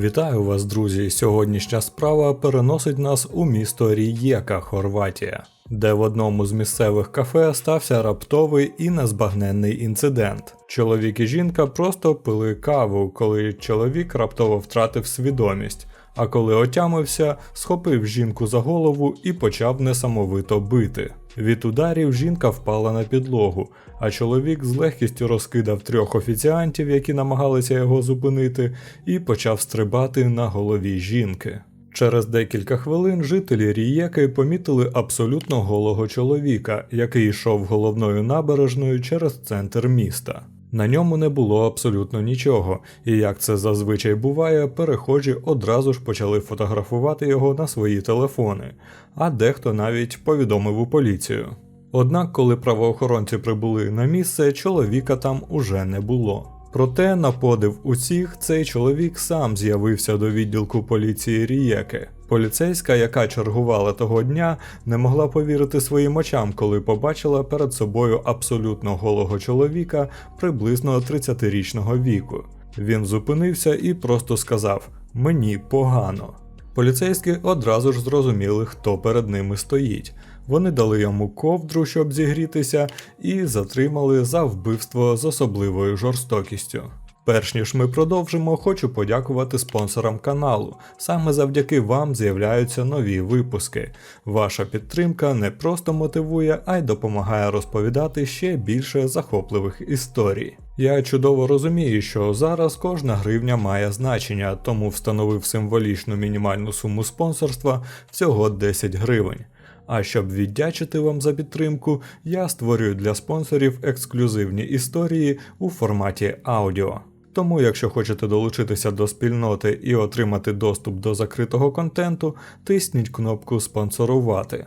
Вітаю вас, друзі! Сьогоднішня справа переносить нас у місто Рієка, Хорватія, де в одному з місцевих кафе стався раптовий і незбагненний інцидент. Чоловік і жінка просто пили каву, коли чоловік раптово втратив свідомість, а коли отямився, схопив жінку за голову і почав несамовито бити. Від ударів жінка впала на підлогу, а чоловік з легкістю розкидав трьох офіціантів, які намагалися його зупинити, і почав стрибати на голові жінки. Через декілька хвилин жителі Рієки помітили абсолютно голого чоловіка, який йшов головною набережною через центр міста. На ньому не було абсолютно нічого, і як це зазвичай буває, перехожі одразу ж почали фотографувати його на свої телефони, а дехто навіть повідомив у поліцію. Однак, коли правоохоронці прибули на місце, чоловіка там уже не було. Проте, на подив усіх, цей чоловік сам з'явився до відділку поліції Рієки. Поліцейська, яка чергувала того дня, не могла повірити своїм очам, коли побачила перед собою абсолютно голого чоловіка приблизно 30-річного віку. Він зупинився і просто сказав: Мені погано. Поліцейські одразу ж зрозуміли, хто перед ними стоїть. Вони дали йому ковдру, щоб зігрітися, і затримали за вбивство з особливою жорстокістю. Перш ніж ми продовжимо, хочу подякувати спонсорам каналу. Саме завдяки вам з'являються нові випуски. Ваша підтримка не просто мотивує, а й допомагає розповідати ще більше захопливих історій. Я чудово розумію, що зараз кожна гривня має значення, тому встановив символічну мінімальну суму спонсорства всього 10 гривень. А щоб віддячити вам за підтримку, я створюю для спонсорів ексклюзивні історії у форматі аудіо. Тому, якщо хочете долучитися до спільноти і отримати доступ до закритого контенту, тисніть кнопку спонсорувати.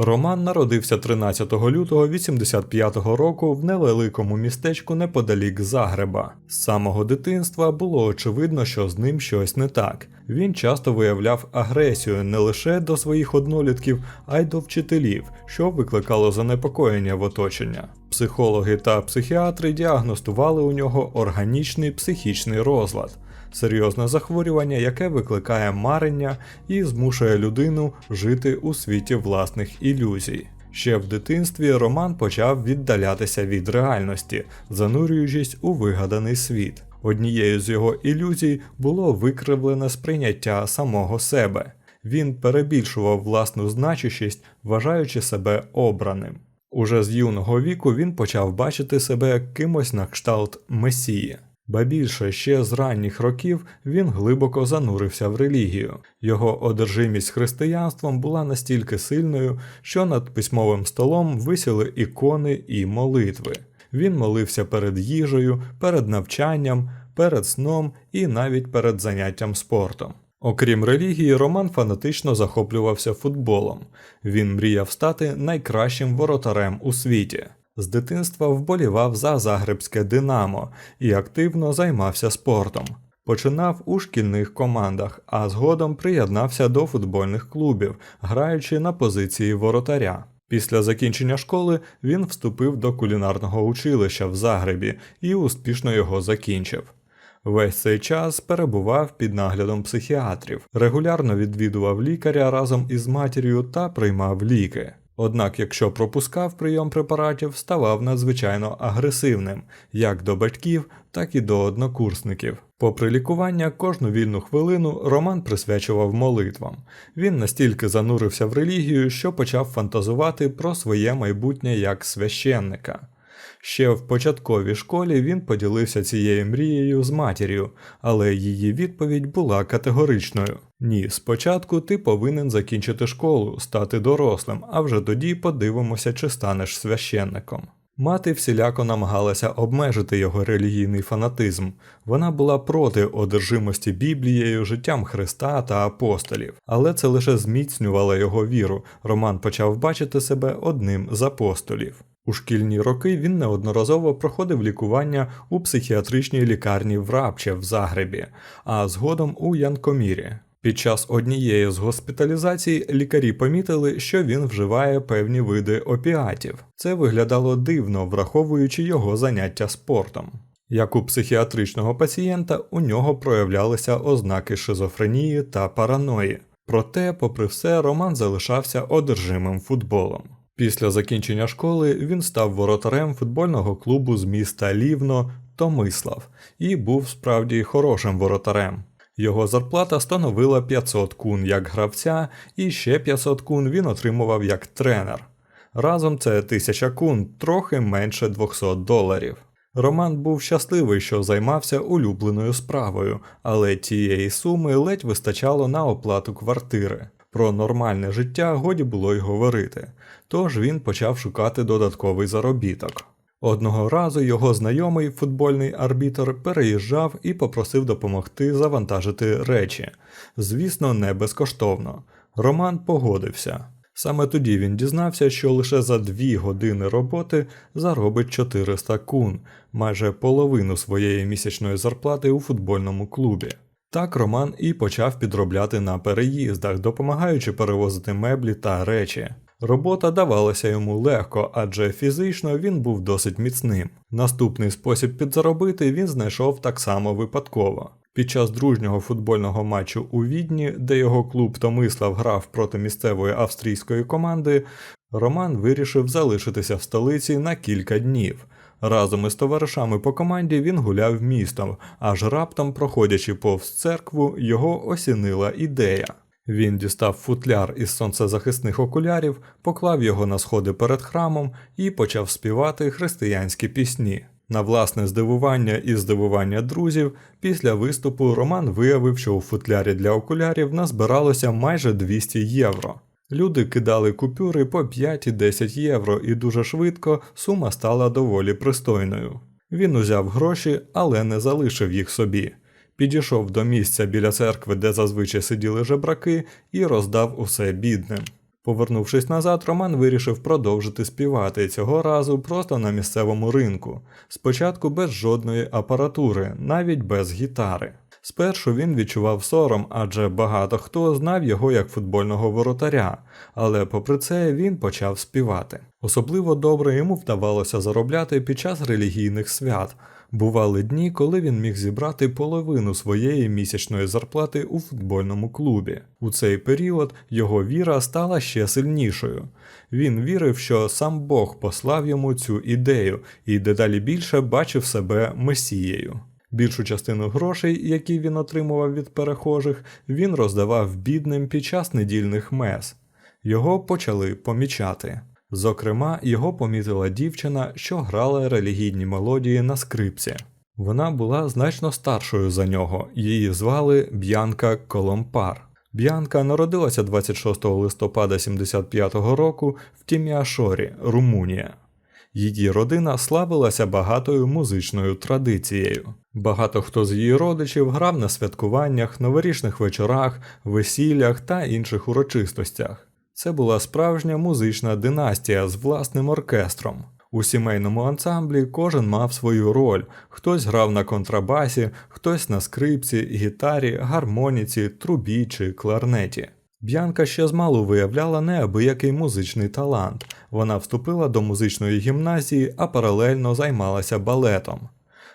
Роман народився 13 лютого 85 року в невеликому містечку неподалік Загреба. З самого дитинства було очевидно, що з ним щось не так. Він часто виявляв агресію не лише до своїх однолітків, а й до вчителів, що викликало занепокоєння в оточення. Психологи та психіатри діагностували у нього органічний психічний розлад серйозне захворювання, яке викликає марення і змушує людину жити у світі власних ілюзій. Ще в дитинстві Роман почав віддалятися від реальності, занурюючись у вигаданий світ. Однією з його ілюзій було викривлене сприйняття самого себе. Він перебільшував власну значущість, вважаючи себе обраним. Уже з юного віку він почав бачити себе кимось на кшталт месії. Ба більше ще з ранніх років він глибоко занурився в релігію. Його одержимість християнством була настільки сильною, що над письмовим столом висіли ікони і молитви. Він молився перед їжею, перед навчанням, перед сном і навіть перед заняттям спортом. Окрім релігії, Роман фанатично захоплювався футболом. Він мріяв стати найкращим воротарем у світі. З дитинства вболівав за Загребське Динамо і активно займався спортом. Починав у шкільних командах, а згодом приєднався до футбольних клубів, граючи на позиції воротаря. Після закінчення школи він вступив до кулінарного училища в Загребі і успішно його закінчив. Весь цей час перебував під наглядом психіатрів, регулярно відвідував лікаря разом із матір'ю та приймав ліки. Однак, якщо пропускав прийом препаратів, ставав надзвичайно агресивним як до батьків, так і до однокурсників. Попри лікування, кожну вільну хвилину Роман присвячував молитвам. Він настільки занурився в релігію, що почав фантазувати про своє майбутнє як священника. Ще в початковій школі він поділився цією мрією з матір'ю, але її відповідь була категоричною: ні, спочатку ти повинен закінчити школу, стати дорослим, а вже тоді подивимося, чи станеш священником. Мати всіляко намагалася обмежити його релігійний фанатизм. Вона була проти одержимості Біблією, життям Христа та апостолів, але це лише зміцнювало його віру. Роман почав бачити себе одним з апостолів. У шкільні роки він неодноразово проходив лікування у психіатричній лікарні в Рабче в Загребі, а згодом у Янкомірі. Під час однієї з госпіталізацій лікарі помітили, що він вживає певні види опіатів. Це виглядало дивно, враховуючи його заняття спортом. Як у психіатричного пацієнта, у нього проявлялися ознаки шизофренії та параної. Проте, попри все, Роман залишався одержимим футболом. Після закінчення школи він став воротарем футбольного клубу з міста Лівно Томислав і був справді хорошим воротарем. Його зарплата становила 500 кун як гравця, і ще 500 кун він отримував як тренер. Разом це 1000 кун, трохи менше 200 доларів. Роман був щасливий, що займався улюбленою справою, але тієї суми ледь вистачало на оплату квартири. Про нормальне життя годі було й говорити, тож він почав шукати додатковий заробіток. Одного разу його знайомий футбольний арбітр переїжджав і попросив допомогти завантажити речі. Звісно, не безкоштовно. Роман погодився. Саме тоді він дізнався, що лише за дві години роботи заробить 400 кун, майже половину своєї місячної зарплати у футбольному клубі. Так Роман і почав підробляти на переїздах, допомагаючи перевозити меблі та речі. Робота давалася йому легко, адже фізично він був досить міцним. Наступний спосіб підзаробити він знайшов так само випадково. Під час дружнього футбольного матчу у Відні, де його клуб Томислав грав проти місцевої австрійської команди, Роман вирішив залишитися в столиці на кілька днів. Разом із товаришами по команді він гуляв містом, аж раптом, проходячи повз церкву, його осінила ідея. Він дістав футляр із сонцезахисних окулярів, поклав його на сходи перед храмом і почав співати християнські пісні. На власне здивування і здивування друзів, після виступу Роман виявив, що у футлярі для окулярів назбиралося майже 200 євро. Люди кидали купюри по 5 і 10 євро, і дуже швидко сума стала доволі пристойною. Він узяв гроші, але не залишив їх собі. Підійшов до місця біля церкви, де зазвичай сиділи жебраки, і роздав усе бідним. Повернувшись назад, Роман вирішив продовжити співати цього разу просто на місцевому ринку, спочатку без жодної апаратури, навіть без гітари. Спершу він відчував сором, адже багато хто знав його як футбольного воротаря, але попри це він почав співати. Особливо добре йому вдавалося заробляти під час релігійних свят. Бували дні, коли він міг зібрати половину своєї місячної зарплати у футбольному клубі. У цей період його віра стала ще сильнішою. Він вірив, що сам Бог послав йому цю ідею і дедалі більше бачив себе месією. Більшу частину грошей, які він отримував від перехожих, він роздавав бідним під час недільних мес. Його почали помічати. Зокрема, його помітила дівчина, що грала релігійні мелодії на скрипці. Вона була значно старшою за нього, її звали Б'янка Коломпар. Б'янка народилася 26 листопада 75-го року в Тіміашорі, Румунія. Її родина славилася багатою музичною традицією. Багато хто з її родичів грав на святкуваннях, новорічних вечорах, весіллях та інших урочистостях. Це була справжня музична династія з власним оркестром. У сімейному ансамблі кожен мав свою роль: хтось грав на контрабасі, хтось на скрипці, гітарі, гармоніці, трубі чи кларнеті. Б'янка ще змалу виявляла неабиякий музичний талант. Вона вступила до музичної гімназії, а паралельно займалася балетом.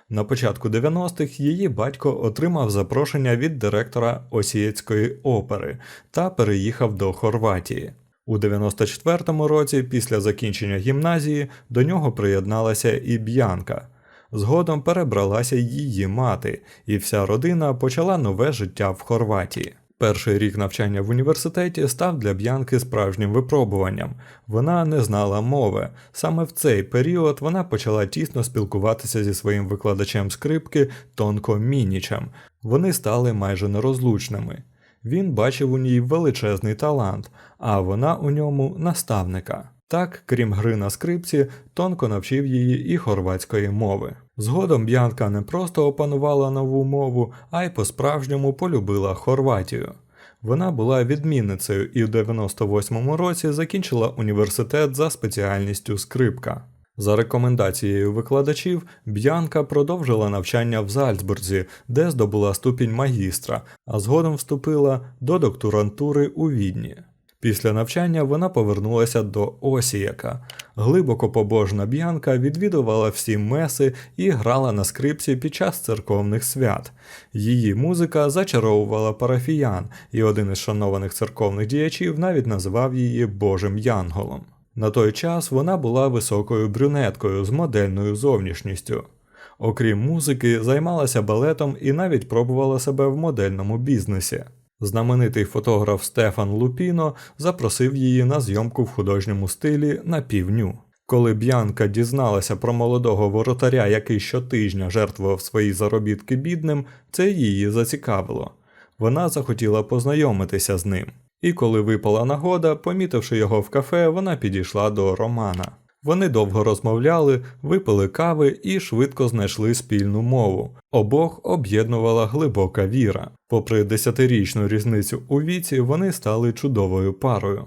На початку 90-х її батько отримав запрошення від директора Осієцької опери та переїхав до Хорватії. У 94-му році, після закінчення гімназії, до нього приєдналася і Б'янка. Згодом перебралася її мати, і вся родина почала нове життя в Хорватії. Перший рік навчання в університеті став для Б'янки справжнім випробуванням. Вона не знала мови. Саме в цей період вона почала тісно спілкуватися зі своїм викладачем скрипки Тонко Мінічем. Вони стали майже нерозлучними. Він бачив у ній величезний талант, а вона у ньому наставника. Так, крім гри на скрипці, тонко навчив її і хорватської мови. Згодом Б'янка не просто опанувала нову мову, а й по-справжньому полюбила Хорватію. Вона була відмінницею і в 98-му році закінчила університет за спеціальністю скрипка. За рекомендацією викладачів, Б'янка продовжила навчання в Зальцбурзі, де здобула ступінь магістра, а згодом вступила до докторантури у Відні. Після навчання вона повернулася до Осіяка, Глибоко побожна Б'янка відвідувала всі меси і грала на скрипці під час церковних свят. Її музика зачаровувала парафіян, і один із шанованих церковних діячів навіть називав її Божим Янголом. На той час вона була високою брюнеткою з модельною зовнішністю. Окрім музики, займалася балетом і навіть пробувала себе в модельному бізнесі. Знаменитий фотограф Стефан Лупіно запросив її на зйомку в художньому стилі на півню. Коли Б'янка дізналася про молодого воротаря, який щотижня жертвував свої заробітки бідним, це її зацікавило. Вона захотіла познайомитися з ним. І коли випала нагода, помітивши його в кафе, вона підійшла до Романа. Вони довго розмовляли, випили кави і швидко знайшли спільну мову. Обох об'єднувала глибока віра. Попри десятирічну різницю у віці, вони стали чудовою парою.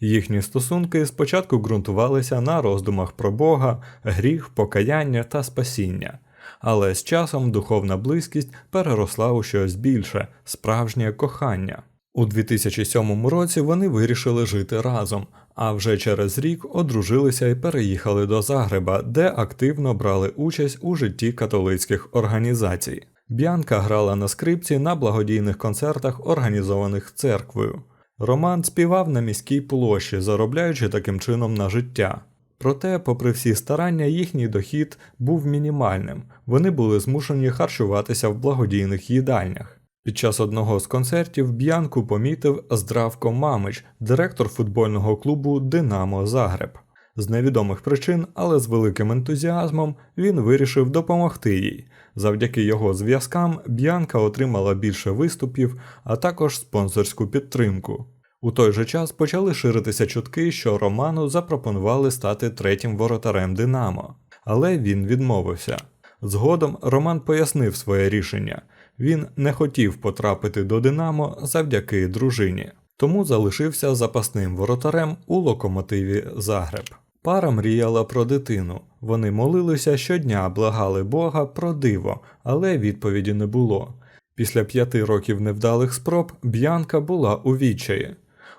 Їхні стосунки спочатку ґрунтувалися на роздумах про Бога, гріх, покаяння та спасіння. Але з часом духовна близькість переросла у щось більше справжнє кохання. У 2007 році вони вирішили жити разом, а вже через рік одружилися і переїхали до Загреба, де активно брали участь у житті католицьких організацій. Б'янка грала на скрипці на благодійних концертах, організованих церквою. Роман співав на міській площі, заробляючи таким чином на життя. Проте, попри всі старання, їхній дохід був мінімальним. Вони були змушені харчуватися в благодійних їдальнях. Під час одного з концертів Б'янку помітив Здравко Мамич, директор футбольного клубу Динамо Загреб. З невідомих причин, але з великим ентузіазмом, він вирішив допомогти їй. Завдяки його зв'язкам Б'янка отримала більше виступів, а також спонсорську підтримку. У той же час почали ширитися чутки, що Роману запропонували стати третім воротарем Динамо, але він відмовився. Згодом Роман пояснив своє рішення. Він не хотів потрапити до Динамо завдяки дружині, тому залишився запасним воротарем у локомотиві Загреб. Пара мріяла про дитину. Вони молилися щодня, благали Бога про диво, але відповіді не було. Після п'яти років невдалих спроб Б'янка була у відчаї.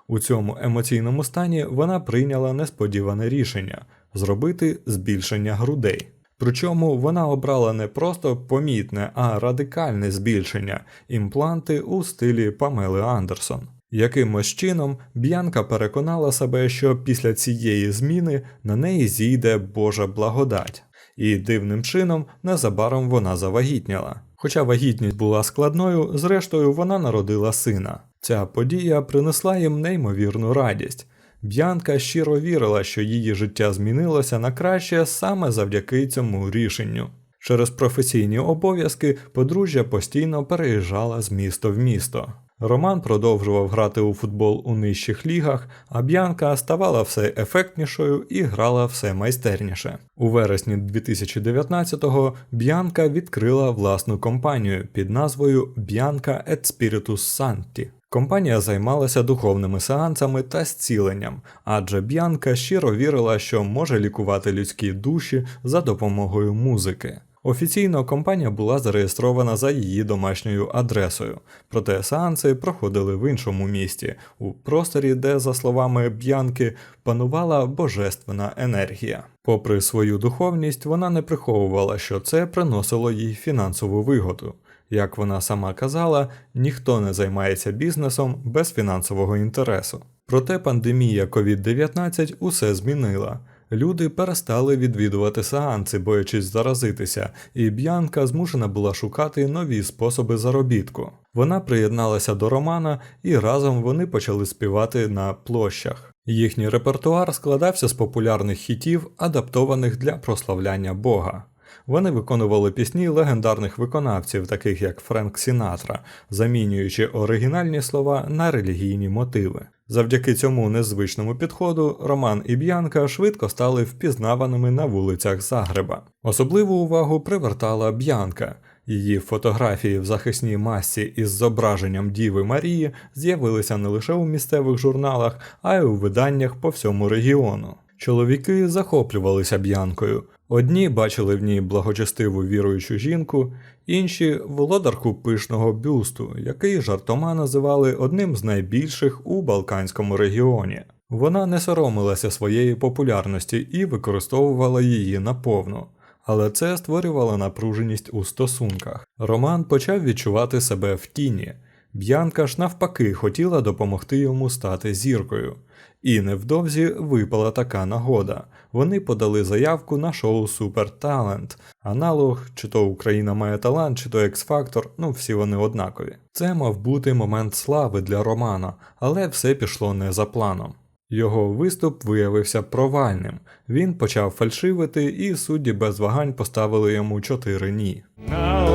У цьому емоційному стані вона прийняла несподіване рішення зробити збільшення грудей. Причому вона обрала не просто помітне, а радикальне збільшення імпланти у стилі Памели Андерсон. Якимось чином Б'янка переконала себе, що після цієї зміни на неї зійде Божа благодать, і дивним чином незабаром вона завагітняла. Хоча вагітність була складною, зрештою вона народила сина. Ця подія принесла їм неймовірну радість. Б'янка щиро вірила, що її життя змінилося на краще саме завдяки цьому рішенню. Через професійні обов'язки подружжя постійно переїжджала з міста в місто. Роман продовжував грати у футбол у нижчих лігах, а Б'янка ставала все ефектнішою і грала все майстерніше. У вересні 2019-го Б'янка відкрила власну компанію під назвою et Spiritus Sancti. Компанія займалася духовними сеансами та зціленням, адже Б'янка щиро вірила, що може лікувати людські душі за допомогою музики. Офіційно компанія була зареєстрована за її домашньою адресою, проте сеанси проходили в іншому місті, у просторі, де, за словами Б'янки, панувала божественна енергія. Попри свою духовність, вона не приховувала, що це приносило їй фінансову вигоду. Як вона сама казала, ніхто не займається бізнесом без фінансового інтересу. Проте пандемія COVID-19 усе змінила. Люди перестали відвідувати сеанси, боячись заразитися, і Б'янка змушена була шукати нові способи заробітку. Вона приєдналася до Романа, і разом вони почали співати на площах. Їхній репертуар складався з популярних хітів, адаптованих для прославляння Бога. Вони виконували пісні легендарних виконавців, таких як Френк Сінатра, замінюючи оригінальні слова на релігійні мотиви. Завдяки цьому незвичному підходу Роман і Б'янка швидко стали впізнаваними на вулицях Загреба. Особливу увагу привертала Б'янка. Її фотографії в захисній масці із зображенням Діви Марії з'явилися не лише у місцевих журналах, а й у виданнях по всьому регіону. Чоловіки захоплювалися б'янкою. Одні бачили в ній благочестиву віруючу жінку, інші володарку пишного бюсту, який жартома називали одним з найбільших у Балканському регіоні. Вона не соромилася своєї популярності і використовувала її наповну. Але це створювало напруженість у стосунках. Роман почав відчувати себе в тіні. Б'янка ж навпаки хотіла допомогти йому стати зіркою. І невдовзі випала така нагода. Вони подали заявку на шоу Суперталент, аналог, чи то Україна має талант, чи то X-Factor, ну всі вони однакові. Це мав бути момент слави для Романа, але все пішло не за планом. Його виступ виявився провальним. Він почав фальшивити, і судді без вагань поставили йому чотири ні. Now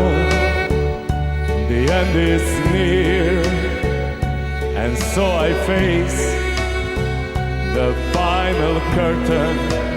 the end is near, and so I face the final curtain.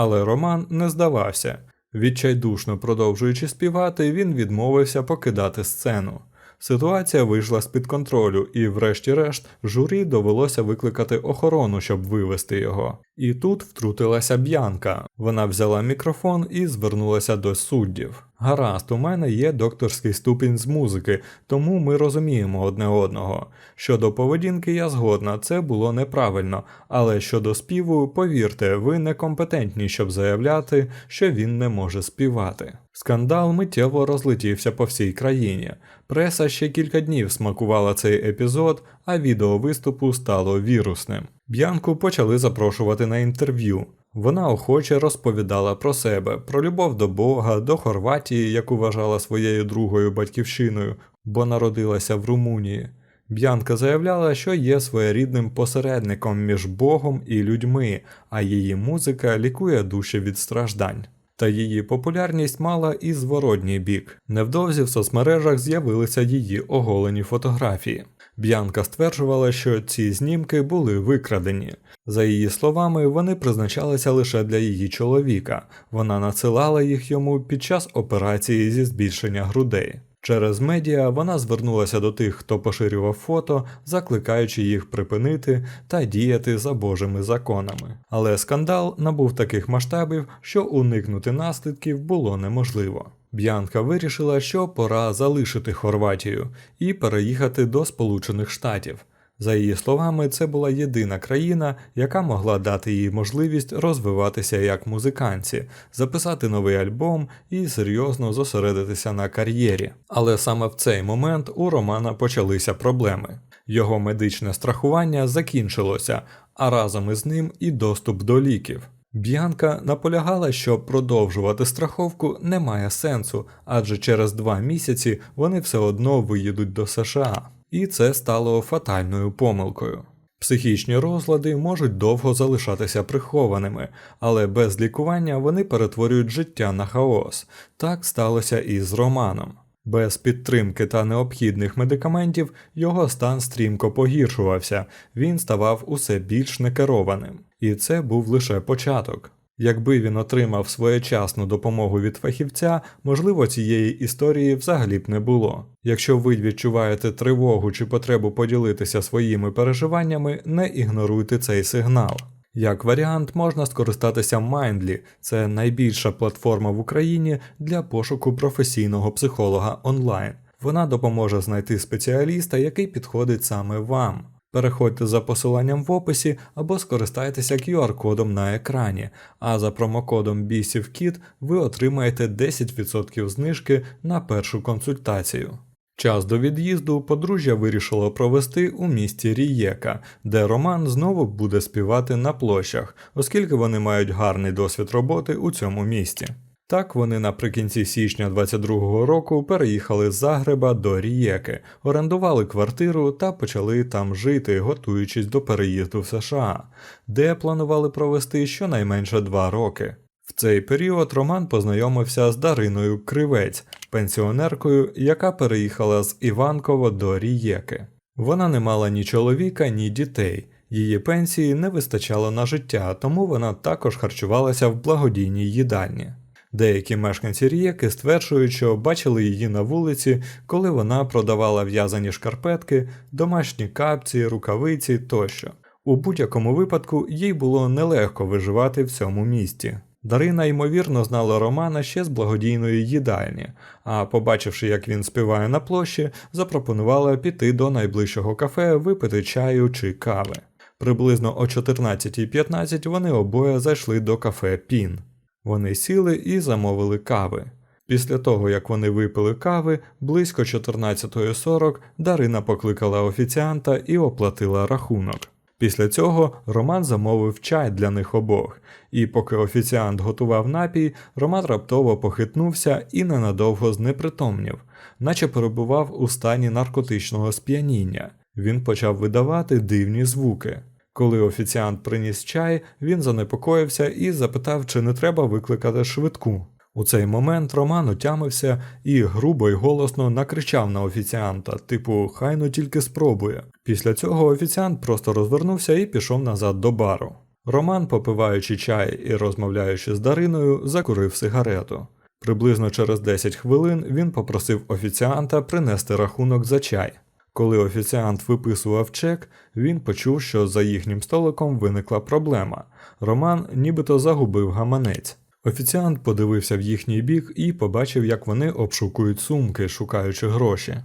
Але Роман не здавався. Відчайдушно продовжуючи співати, він відмовився покидати сцену. Ситуація вийшла з-під контролю, і, врешті-решт, журі довелося викликати охорону, щоб вивести його. І тут втрутилася Б'янка. Вона взяла мікрофон і звернулася до суддів. Гаразд, у мене є докторський ступінь з музики, тому ми розуміємо одне одного. Щодо поведінки я згодна, це було неправильно, але щодо співу, повірте, ви некомпетентні, щоб заявляти, що він не може співати. Скандал миттєво розлетівся по всій країні. Преса ще кілька днів смакувала цей епізод, а відео виступу стало вірусним. Б'янку почали запрошувати на інтерв'ю. Вона охоче розповідала про себе, про любов до Бога, до Хорватії, яку вважала своєю другою батьківщиною, бо народилася в Румунії. Б'янка заявляла, що є своєрідним посередником між Богом і людьми, а її музика лікує душі від страждань. Та її популярність мала і зворотній бік. Невдовзі в соцмережах з'явилися її оголені фотографії. Б'янка стверджувала, що ці знімки були викрадені. За її словами, вони призначалися лише для її чоловіка. Вона надсилала їх йому під час операції зі збільшення грудей. Через медіа вона звернулася до тих, хто поширював фото, закликаючи їх припинити та діяти за Божими законами. Але скандал набув таких масштабів, що уникнути наслідків було неможливо. Б'янка вирішила, що пора залишити Хорватію і переїхати до Сполучених Штатів. За її словами, це була єдина країна, яка могла дати їй можливість розвиватися як музиканці, записати новий альбом і серйозно зосередитися на кар'єрі. Але саме в цей момент у Романа почалися проблеми. Його медичне страхування закінчилося, а разом із ним і доступ до ліків. Б'янка наполягала, що продовжувати страховку не має сенсу, адже через два місяці вони все одно виїдуть до США і це стало фатальною помилкою. Психічні розлади можуть довго залишатися прихованими, але без лікування вони перетворюють життя на хаос. Так сталося і з Романом. Без підтримки та необхідних медикаментів його стан стрімко погіршувався, він ставав усе більш некерованим. І це був лише початок. Якби він отримав своєчасну допомогу від фахівця, можливо, цієї історії взагалі б не було. Якщо ви відчуваєте тривогу чи потребу поділитися своїми переживаннями, не ігноруйте цей сигнал. Як варіант, можна скористатися Mindly, це найбільша платформа в Україні для пошуку професійного психолога онлайн. Вона допоможе знайти спеціаліста, який підходить саме вам. Переходьте за посиланням в описі або скористайтеся QR-кодом на екрані, а за промокодом BISIVKIT ви отримаєте 10% знижки на першу консультацію. Час до від'їзду подружжя вирішило провести у місті Рієка, де Роман знову буде співати на площах, оскільки вони мають гарний досвід роботи у цьому місті. Так вони наприкінці січня 22-го року переїхали з Загреба до Рієки, орендували квартиру та почали там жити, готуючись до переїзду в США, де планували провести щонайменше два роки. В цей період Роман познайомився з Дариною Кривець, пенсіонеркою, яка переїхала з Іванково до Рієки. Вона не мала ні чоловіка, ні дітей. Її пенсії не вистачало на життя, тому вона також харчувалася в благодійній їдальні. Деякі мешканці Рієки стверджують, що бачили її на вулиці, коли вона продавала в'язані шкарпетки, домашні капці, рукавиці тощо. У будь-якому випадку їй було нелегко виживати в цьому місті. Дарина ймовірно знала Романа ще з благодійної їдальні, а побачивши, як він співає на площі, запропонувала піти до найближчого кафе випити чаю чи кави. Приблизно о 14.15 вони обоє зайшли до кафе Пін. Вони сіли і замовили кави. Після того, як вони випили кави, близько 14.40 Дарина покликала офіціанта і оплатила рахунок. Після цього Роман замовив чай для них обох, і поки офіціант готував напій, Роман раптово похитнувся і ненадовго знепритомнів, наче перебував у стані наркотичного сп'яніння. Він почав видавати дивні звуки. Коли офіціант приніс чай, він занепокоївся і запитав, чи не треба викликати швидку. У цей момент Роман отямився і грубо й голосно накричав на офіціанта, типу, хай ну тільки спробує. Після цього офіціант просто розвернувся і пішов назад до бару. Роман, попиваючи чай і розмовляючи з Дариною, закурив сигарету. Приблизно через 10 хвилин він попросив офіціанта принести рахунок за чай. Коли офіціант виписував чек, він почув, що за їхнім столиком виникла проблема. Роман нібито загубив гаманець. Офіціант подивився в їхній бік і побачив, як вони обшукують сумки, шукаючи гроші.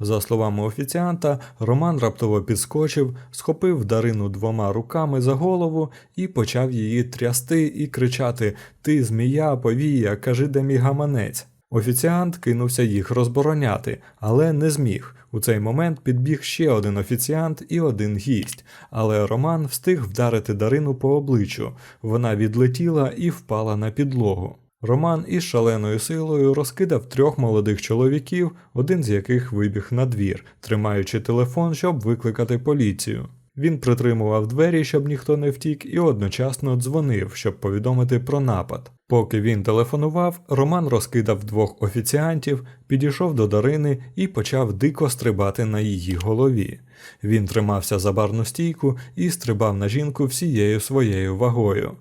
За словами офіціанта, Роман раптово підскочив, схопив Дарину двома руками за голову і почав її трясти і кричати Ти змія, повія, кажи, де мій гаманець. Офіціант кинувся їх розбороняти, але не зміг. У цей момент підбіг ще один офіціант і один гість, але Роман встиг вдарити Дарину по обличчю. Вона відлетіла і впала на підлогу. Роман із шаленою силою розкидав трьох молодих чоловіків, один з яких вибіг на двір, тримаючи телефон, щоб викликати поліцію. Він притримував двері, щоб ніхто не втік, і одночасно дзвонив, щоб повідомити про напад. Поки він телефонував, Роман розкидав двох офіціантів, підійшов до Дарини і почав дико стрибати на її голові. Він тримався за барну стійку і стрибав на жінку всією своєю вагою.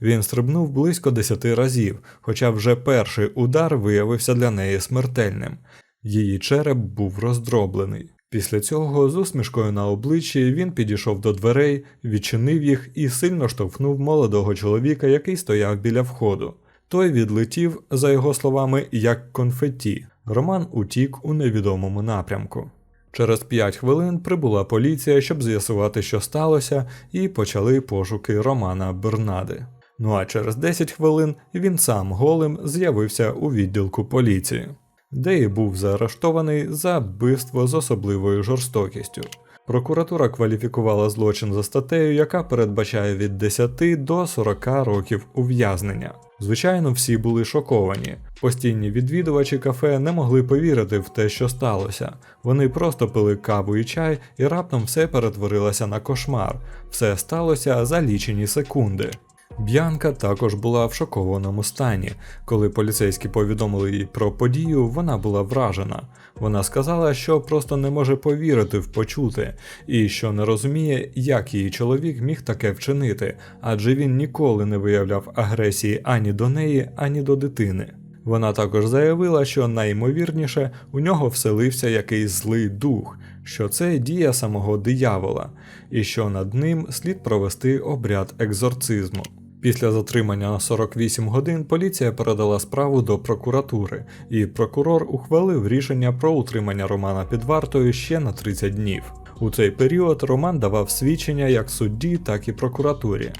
Він стрибнув близько десяти разів, хоча вже перший удар виявився для неї смертельним. Її череп був роздроблений. Після цього, з усмішкою на обличчі, він підійшов до дверей, відчинив їх і сильно штовхнув молодого чоловіка, який стояв біля входу. Той відлетів, за його словами, як конфетті. Роман утік у невідомому напрямку. Через п'ять хвилин прибула поліція, щоб з'ясувати, що сталося, і почали пошуки Романа Бернади. Ну а через 10 хвилин він сам голим з'явився у відділку поліції, де і був заарештований за вбивство з особливою жорстокістю. Прокуратура кваліфікувала злочин за статтею, яка передбачає від 10 до 40 років ув'язнення. Звичайно, всі були шоковані. Постійні відвідувачі кафе не могли повірити в те, що сталося. Вони просто пили каву і чай, і раптом все перетворилося на кошмар. Все сталося за лічені секунди. Б'янка також була в шокованому стані. Коли поліцейські повідомили їй про подію, вона була вражена. Вона сказала, що просто не може повірити в почуте, і що не розуміє, як її чоловік міг таке вчинити, адже він ніколи не виявляв агресії ані до неї, ані до дитини. Вона також заявила, що найімовірніше у нього вселився якийсь злий дух, що це дія самого диявола, і що над ним слід провести обряд екзорцизму. Після затримання на 48 годин поліція передала справу до прокуратури, і прокурор ухвалив рішення про утримання Романа під вартою ще на 30 днів. У цей період Роман давав свідчення як судді, так і прокуратурі.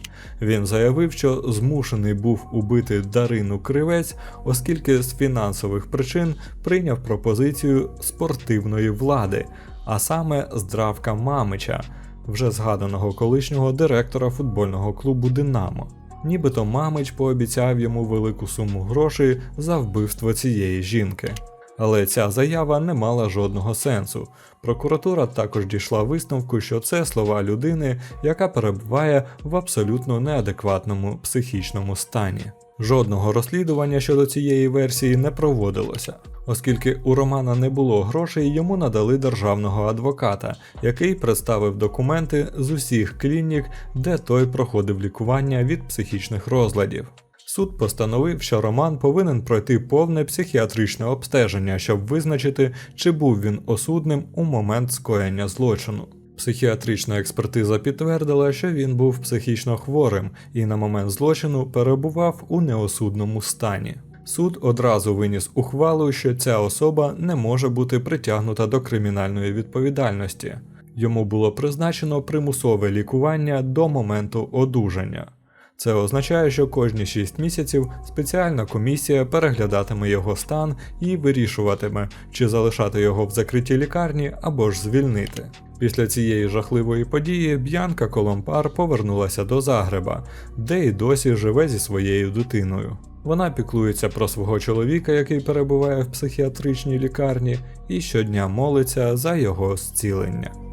Він заявив, що змушений був убити Дарину Кривець, оскільки з фінансових причин прийняв пропозицію спортивної влади, а саме здравка Мамича, вже згаданого колишнього директора футбольного клубу Динамо. Нібито Мамич пообіцяв йому велику суму грошей за вбивство цієї жінки. Але ця заява не мала жодного сенсу. Прокуратура також дійшла висновку, що це слова людини, яка перебуває в абсолютно неадекватному психічному стані. Жодного розслідування щодо цієї версії не проводилося, оскільки у Романа не було грошей, йому надали державного адвоката, який представив документи з усіх клінік, де той проходив лікування від психічних розладів. Суд постановив, що Роман повинен пройти повне психіатричне обстеження, щоб визначити, чи був він осудним у момент скоєння злочину. Психіатрична експертиза підтвердила, що він був психічно хворим і на момент злочину перебував у неосудному стані. Суд одразу виніс ухвалу, що ця особа не може бути притягнута до кримінальної відповідальності. Йому було призначено примусове лікування до моменту одужання. Це означає, що кожні 6 місяців спеціальна комісія переглядатиме його стан і вирішуватиме, чи залишати його в закритій лікарні або ж звільнити. Після цієї жахливої події Б'янка Коломпар повернулася до Загреба, де й досі живе зі своєю дитиною. Вона піклується про свого чоловіка, який перебуває в психіатричній лікарні, і щодня молиться за його зцілення.